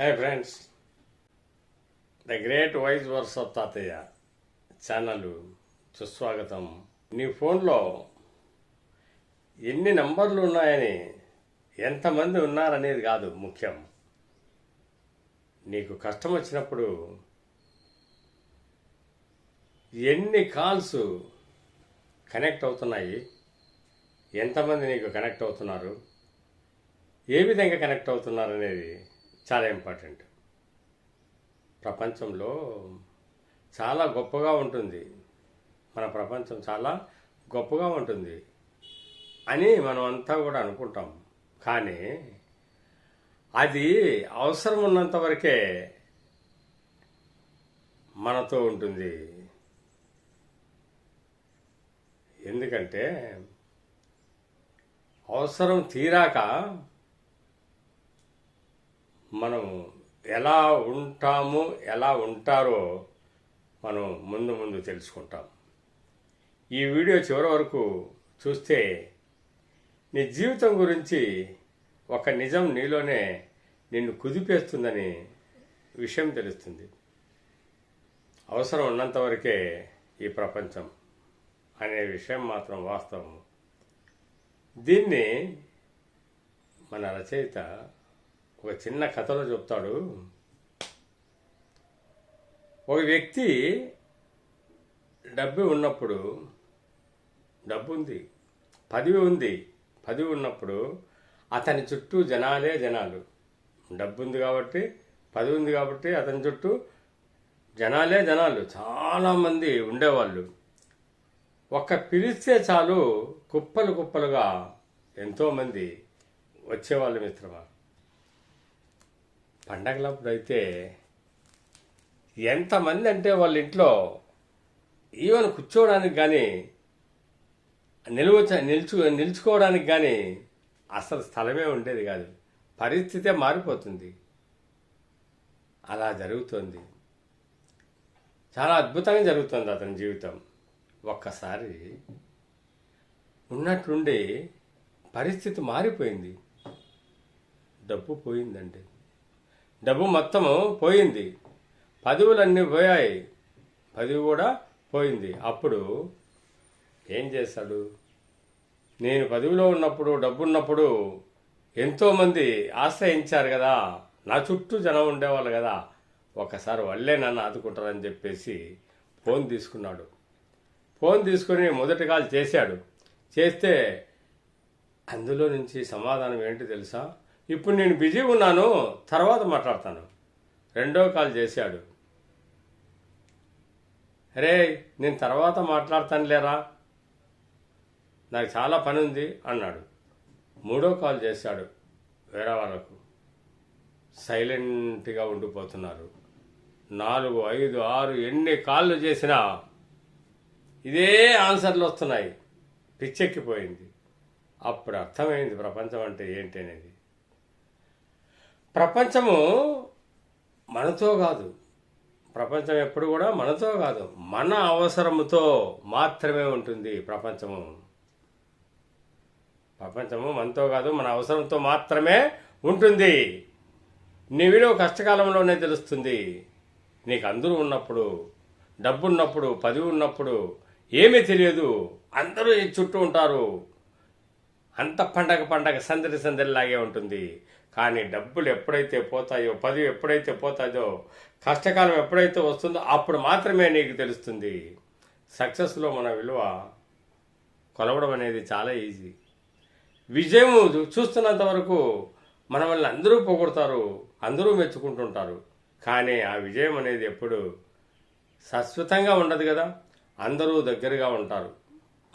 Hi friends the great wise words of Tatayya channel సుస్వాగతం. నీ ఫోన్లో ఎన్ని నంబర్లు ఉన్నాయని ఎంతమంది ఉన్నారనేది కాదు ముఖ్యం. నీకు కష్టం వచ్చినప్పుడు ఎన్ని కాల్స్ కనెక్ట్ అవుతున్నాయి? ఎంతమంది నీకు కనెక్ట్ అవుతున్నారు? ఏ విధంగా కనెక్ట్ అవుతున్నారు అనేది చాలా ఇంపార్టెంట్. ప్రపంచంలో చాలా గొప్పగా ఉంటుంది. మన ప్రపంచం చాలా గొప్పగా ఉంటుంది అని మనం అంతా కూడా అనుకుంటాం. కానీ అది అవసరం ఉన్నంత వరకే మనతో ఉంటుంది. ఎందుకంటే అవసరం తీరాక మనం ఎలా ఉంటాము ఎలా ఉంటారో మనం ముందు ముందు తెలుసుకుంటాం. ఈ వీడియో చివరి వరకు చూస్తే నీ జీవితం గురించి ఒక నిజం నీలోనే నిన్ను కుదిపేస్తుందని విషయం తెలుస్తుంది. అవసరం ఉన్నంతవరకే ఈ ప్రపంచం అనే విషయం మాత్రం వాస్తవం. దీన్ని మన రచయిత ఒక చిన్న కథలో చెప్తాడు. ఒక వ్యక్తి డబ్బు ఉన్నప్పుడు డబ్బు ఉంది పదవి ఉంది పదవి ఉన్నప్పుడు అతని చుట్టూ జనాలే జనాలు. డబ్బు ఉంది కాబట్టి పదవి ఉంది కాబట్టి అతని చుట్టూ జనాలే జనాలు చాలామంది ఉండేవాళ్ళు. ఒక్క పిలిస్తే చాలు కుప్పలు కుప్పలుగా ఎంతోమంది వచ్చేవాళ్ళు మిత్రమా? పండగలప్పుడు అయితే ఎంతమంది అంటే వాళ్ళ ఇంట్లో ఈవెన్ కూర్చోవడానికి కానీ నిలువ నిల్చు నిల్చుకోవడానికి కానీ అసలు స్థలమే ఉండేది కాదు. పరిస్థితే మారిపోతుంది. అలా జరుగుతుంది. చాలా అద్భుతంగా జరుగుతుంది అతని జీవితం. ఒక్కసారి ఉన్నట్టుండి పరిస్థితి మారిపోయింది. డబ్బు పోయిందండి. డబ్బు మొత్తము పోయింది. పదవులన్నీ పోయాయి. పదవి కూడా పోయింది. అప్పుడు ఏం చేశాడు? నేను పదవిలో ఉన్నప్పుడు డబ్బు ఉన్నప్పుడు ఎంతోమంది ఆశ్రయించారు కదా. నా చుట్టూ జనం ఉండేవాళ్ళు కదా. ఒకసారి వాళ్ళే నన్ను ఆదుకుంటారని చెప్పేసి ఫోన్ తీసుకున్నాడు. ఫోన్ తీసుకుని మొదటి కాల్ చేశాడు. చేస్తే అందులో నుంచి సమాధానం ఏంటి తెలుసా? ఇప్పుడు నేను బిజీగా ఉన్నాను తర్వాత మాట్లాడతాను. రెండో కాల్ చేశాడు. రే నేను తర్వాత మాట్లాడతాను లేరా? నాకు చాలా పని ఉంది అన్నాడు. మూడో కాల్ చేశాడు వేరే వాళ్ళకు. సైలెంట్గా ఉండిపోతున్నారు. నాలుగు ఐదు ఆరు ఎన్ని కాళ్ళు చేసినా ఇదే ఆన్సర్లు వస్తున్నాయి. పిచ్చెక్కిపోయింది. అప్పుడు అర్థమైంది ప్రపంచం అంటే ఏంటి అనేది. ప్రపంచము మనతో కాదు. ప్రపంచం ఎప్పుడు కూడా మనతో కాదు. మన అవసరముతో మాత్రమే ఉంటుంది ప్రపంచము. ప్రపంచము మనతో కాదు మన అవసరంతో మాత్రమే ఉంటుంది. నీ విలువ కష్టకాలంలోనే తెలుస్తుంది. నీకు అందరూ ఉన్నప్పుడు డబ్బు ఉన్నప్పుడు పదవి ఉన్నప్పుడు ఏమీ తెలియదు. అందరూ చుట్టూ ఉంటారు. అంత పండగ పండగ సందడి సందడిలాగే ఉంటుంది. కానీ డబ్బులు ఎప్పుడైతే పోతాయో పదవి ఎప్పుడైతే పోతాయో కష్టకాలం ఎప్పుడైతే వస్తుందో అప్పుడు మాత్రమే నీకు తెలుస్తుంది. సక్సెస్లో మన విలువ కొలవడం అనేది చాలా ఈజీ. విజయం చూస్తున్నంత వరకు మనల్ని అందరూ పొగుడతారు అందరూ మెచ్చుకుంటుంటారు. కానీ ఆ విజయం అనేది ఎప్పుడు శాశ్వతంగా ఉండదు కదా. అందరూ దగ్గరగా ఉంటారు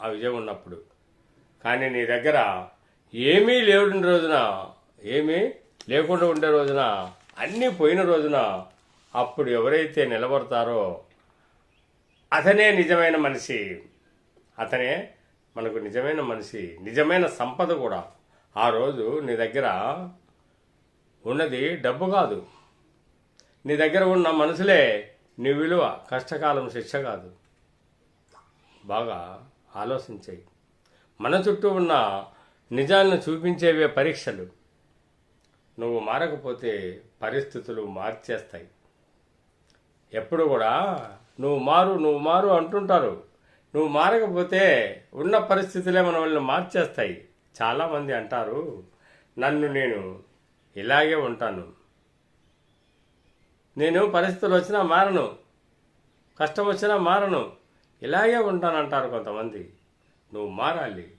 ఆ విజయం ఉన్నప్పుడు. కానీ నీ దగ్గర ఏమీ లేని రోజున ఏమీ లేకుండా ఉండే రోజున అన్నీ పోయిన రోజున అప్పుడు ఎవరైతే నిలబడతారో అతనే నిజమైన మనిషి. అతనే మనకు నిజమైన మనిషి నిజమైన సంపద కూడా. ఆ రోజు నీ దగ్గర ఉన్నది డబ్బు కాదు. నీ దగ్గర ఉన్న మనసులే నీ విలువ కష్టకాలం శిక్ష కాదు. బాగా ఆలోచించాయి. మన చుట్టూ ఉన్న నిజాలను చూపించేవే పరీక్షలు. నువ్వు మారకపోతే పరిస్థితులు మార్చేస్తాయి. ఎప్పుడు కూడా నువ్వు మారు నువ్వు మారు అంటుంటారు. నువ్వు మారకపోతే ఉన్న పరిస్థితులే మనల్ని మార్చేస్తాయి. చాలామంది అంటారు నన్ను నేను ఇలాగే ఉంటాను. నేను పరిస్థితులు వచ్చినా మారను. కష్టం వచ్చినా మారను. ఇలాగే ఉంటానంటారు కొంతమంది. నువ్వు మారాలి.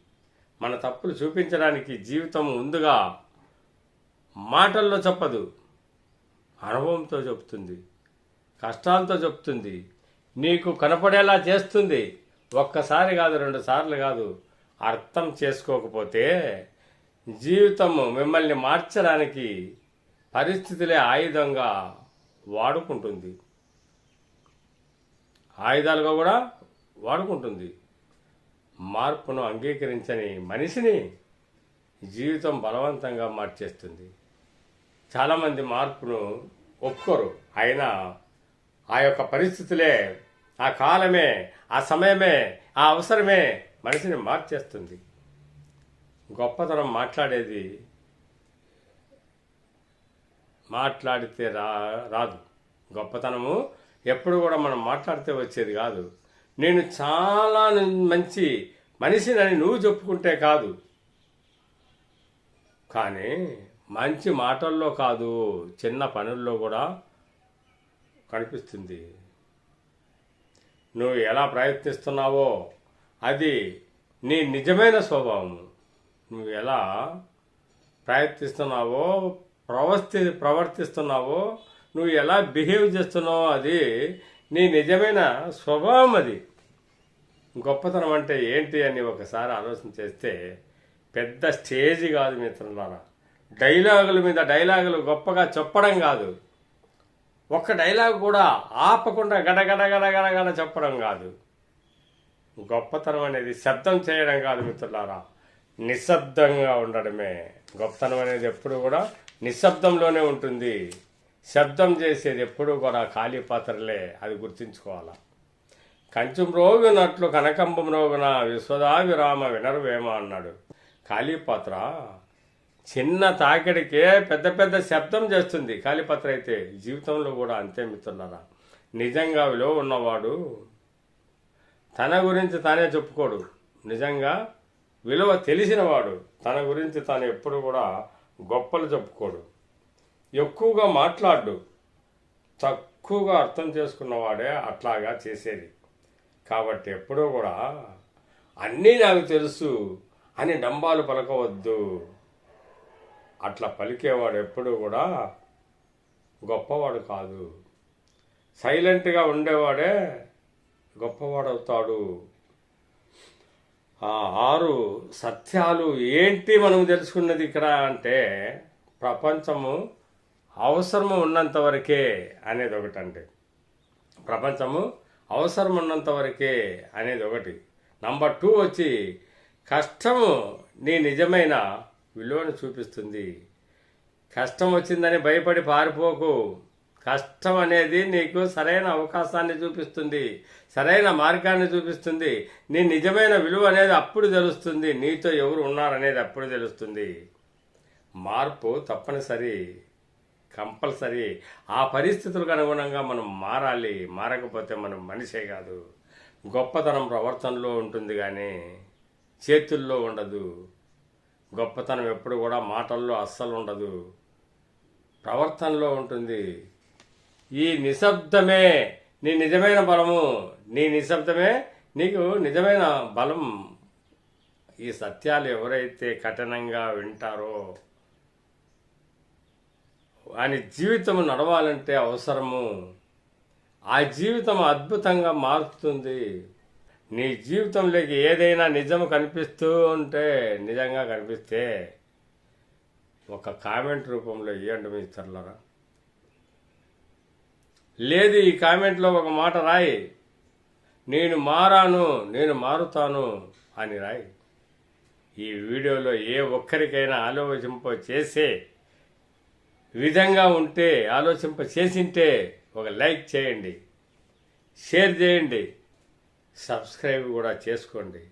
మన తప్పులు చూపించడానికి జీవితం ముందుగా మాటల్లో చెప్పదు. అనుభవంతో చెప్తుంది కష్టాలతో చెప్తుంది నీకు కనపడేలా చేస్తుంది. ఒక్కసారి కాదు రెండు సార్లు కాదు. అర్థం చేసుకోకపోతే జీవితము మిమ్మల్ని మార్చడానికి పరిస్థితులే ఆయుధంగా వాడుకుంటుంది. ఆయుధాలుగా కూడా వాడుకుంటుంది. మార్పును అంగీకరించని మనిషిని జీవితం బలవంతంగా మార్చేస్తుంది. చాలామంది మార్పును ఒప్పుకోరు. అయినా ఆ యొక్క పరిస్థితులే ఆ కాలమే ఆ సమయమే ఆ అవసరమే మనిషిని మార్చేస్తుంది. గొప్పతనం మాట్లాడేది మాట్లాడితే రా రాదు. గొప్పతనము ఎప్పుడు కూడా మనం మాట్లాడితే వచ్చేది కాదు. నేను చాలా మంచి మనిషినని నువ్వు చెప్పుకుంటే కాదు. కానీ మంచి మాటల్లో కాదు చిన్న పనుల్లో కూడా కనిపిస్తుంది. నువ్వు ఎలా ప్రయత్నిస్తున్నావో అది నీ నిజమైన స్వభావం. నువ్వు ఎలా ప్రయత్నిస్తున్నావో ప్రవర్తి ప్రవర్తిస్తున్నావో నువ్వు ఎలా బిహేవ్ చేస్తున్నావో అది నీ నిజమైన స్వభావం అది. గొప్పతనం అంటే ఏంటి అని ఒకసారి ఆలోచన చేస్తే పెద్ద స్టేజ్ కాదు మిత్రులారా. డైలాగుల మీద డైలాగులు గొప్పగా చెప్పడం కాదు. ఒక్క డైలాగ్ కూడా ఆపకుండా గడగడ గడగడగడ చెప్పడం కాదు. గొప్పతనం అనేది శబ్దం చేయడం కాదు మిత్రులారా. నిశ్శబ్దంగా ఉండడమే. గొప్పతనం అనేది ఎప్పుడు కూడా నిశ్శబ్దంలోనే ఉంటుంది. శబ్దం చేసేది ఎప్పుడు కూడా ఖాళీ పాత్రలే అది గుర్తుంచుకోవాలా. కంచం రోగునట్లు కనకంబం రోగున విశ్వదావిరామ వినరువేమ అన్నాడు. ఖాళీ పాత్ర? చిన్న తాకిడికే పెద్ద పెద్ద శబ్దం చేస్తుంది. కాలిపత్ర అయితే జీవితంలో కూడా అంతే మిత్రులరా. నిజంగా విలువ ఉన్నవాడు తన గురించి తానే చెప్పుకోడు. నిజంగా విలువ తెలిసినవాడు తన గురించి తాను ఎప్పుడు కూడా గొప్పలు చెప్పుకోడు. ఎక్కువగా మాట్లాడు. తక్కువగా అర్థం చేసుకున్నవాడే అట్లాగా చేసేది. కాబట్టి ఎప్పుడూ కూడా అన్నీ నాకు తెలుసు అని డంబాలు పలకవద్దు. అట్లా పలికేవాడు ఎప్పుడు కూడా గొప్పవాడు కాదు. సైలెంట్గా ఉండేవాడే గొప్పవాడవుతాడు. ఆ ఆరు సత్యాలు ఏంటి మనం తెలుసుకున్నది ఇక్కడ అంటే ప్రపంచము అవసరము ఉన్నంత వరకే అనేది ఒకటి అంటే ప్రపంచము అవసరం ఉన్నంత వరకే అనేది ఒకటి. నంబర్ టూ వచ్చి కష్టము నీ నిజమైన విలువను చూపిస్తుంది. కష్టం వచ్చిందని భయపడి పారిపోకు. కష్టం అనేది నీకు సరైన అవకాశాన్ని చూపిస్తుంది. సరైన మార్గాన్ని చూపిస్తుంది. నీ నిజమైన విలువ అనేది అప్పుడు తెలుస్తుంది. నీతో ఎవరు ఉన్నారనేది అప్పుడు తెలుస్తుంది. మార్పు తప్పనిసరి కంపల్సరీ. ఆ పరిస్థితులకు అనుగుణంగా మనం మారాలి. మారకపోతే మనం మనిషే కాదు. గొప్పతనం ప్రవర్తనలో ఉంటుంది కానీ చేతుల్లో ఉండదు. గొప్పతనం ఎప్పుడు కూడా మాటల్లో అస్సలు ఉండదు. ప్రవర్తనలో ఉంటుంది. ఈ నిశ్శబ్దమే నీ నిజమైన బలము. నీ నిశ్శబ్దమే నీకు నిజమైన బలం. ఈ సత్యాలు ఎవరైతే కఠినంగా వింటారో వాని జీవితం నడవాలంటే అవసరము. ఆ జీవితం అద్భుతంగా మారుతుంది. నీ జీవితంలోకి ఏదైనా నిజం కనిపిస్తూ ఉంటే నిజంగా కనిపిస్తే ఒక కామెంట్ రూపంలో ఇవ్వండి మీ తరలరా లేదు ఈ కామెంట్లో ఒక మాట రాయి. నేను మారాను నేను మారుతాను అని రాయి. ఈ వీడియోలో ఏ ఒక్కరికైనా ఆలోచింప చేసే విధంగా ఉంటే ఆలోచింప చేసింటే ఒక లైక్ చేయండి షేర్ చేయండి. సబ్స్క్రైబ్ కూడా చేసుకోండి.